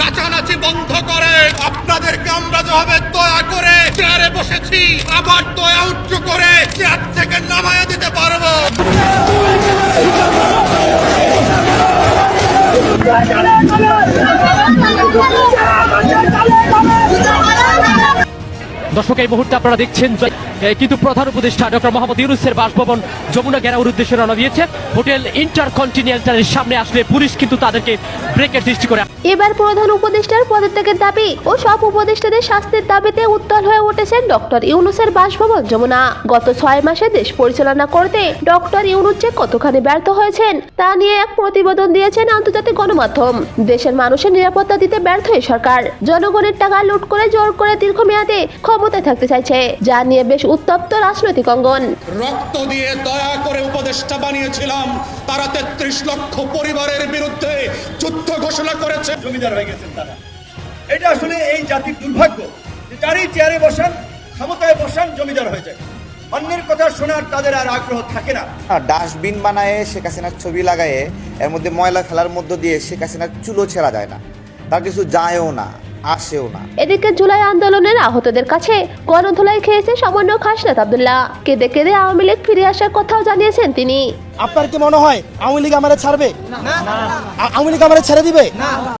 নাচানাচি বন্ধ করে। আপনাদেরকে আমরা যেভাবে দয়া করে চেয়ারে বসেছি, আবার দয়া উচ্চ করে চেয়ার থেকে নামায় দিতে পারব। দর্শক, এই মুহূর্তে আপনারা দেখছেন কিন্তু প্রধান উপদেষ্টা ডক্টর মোহাম্মদ ইউনুসের বাসভবন যমুনা গেরাউর উদ্দেশ্যে রওনা দিয়েছে। হোটেল ইন্টারকন্টিনেন্টালের সামনে আসলে পুলিশ কিন্তু তাদেরকে ব্রেকের সৃষ্টি করে। এবার প্রধান উপদেষ্টার পদত্যাগের দাবি ও সব উপদেষ্টাদের শাস্তির দাবিতে উত্তাল হয়ে উঠেছেন ডক্টর ইউনুসের বাসভবন যমুনা। গত ছয় মাসে দেশ পরিচালনা করতে ডক্টর ইউনুস যে কতখানি ব্যর্থ হয়েছেন, তা নিয়ে এক প্রতিবেদন দিয়েছেন আন্তর্জাতিক গণমাধ্যম। দেশের মানুষের নিরাপত্তা দিতে ব্যর্থ এই সরকার। জনগণের টাকা লুট করে জোর করে দীর্ঘমেয়াদে ক্ষমতায় থাকতে চাইছে, যা নিয়ে বেশ উত্তপ্ত রাজনৈতিক অঙ্গন। রক্ত দিয়ে দয়া করে উপদেষ্টা বানিয়েছিলাম। তারা তেত্রিশ লক্ষ পরিবারের বিরুদ্ধে যুদ্ধ ঘোষণা করেছে। জমিদার হয়ে গেছেন তারা। এটা আসলে এই জাতির দুর্ভাগ্য যে যারই চেয়ারে বসান ক্ষমতায় বসান জমিদার হয়ে যায়। অন্যের কথা শোনার তাদের আর আগ্রহ থাকে না। ডাস্টবিন বানায় শেখ হাসিনার ছবি লাগায়ে এর মধ্যে ময়লা ফেলার মধ্য দিয়ে শেখ হাসিনার চুলো ছেঁড়া যায় না। তার কিছু যায়ও না। আসেও না। এদিকে জুলাই আন্দোলনের আহতদের কাছে গণধুলাই খেয়েছে সামান্য খাসনাত আবদুল্লাহ। কেঁদে কেঁদে আওয়ামী লীগ ফিরে আসার কথাও জানিয়েছেন তিনি। আপনার কি মনে হয় আওয়ামী লীগ আমারে ছাড়বে? আওয়ামী লীগ আমারে ছেড়ে দিবে?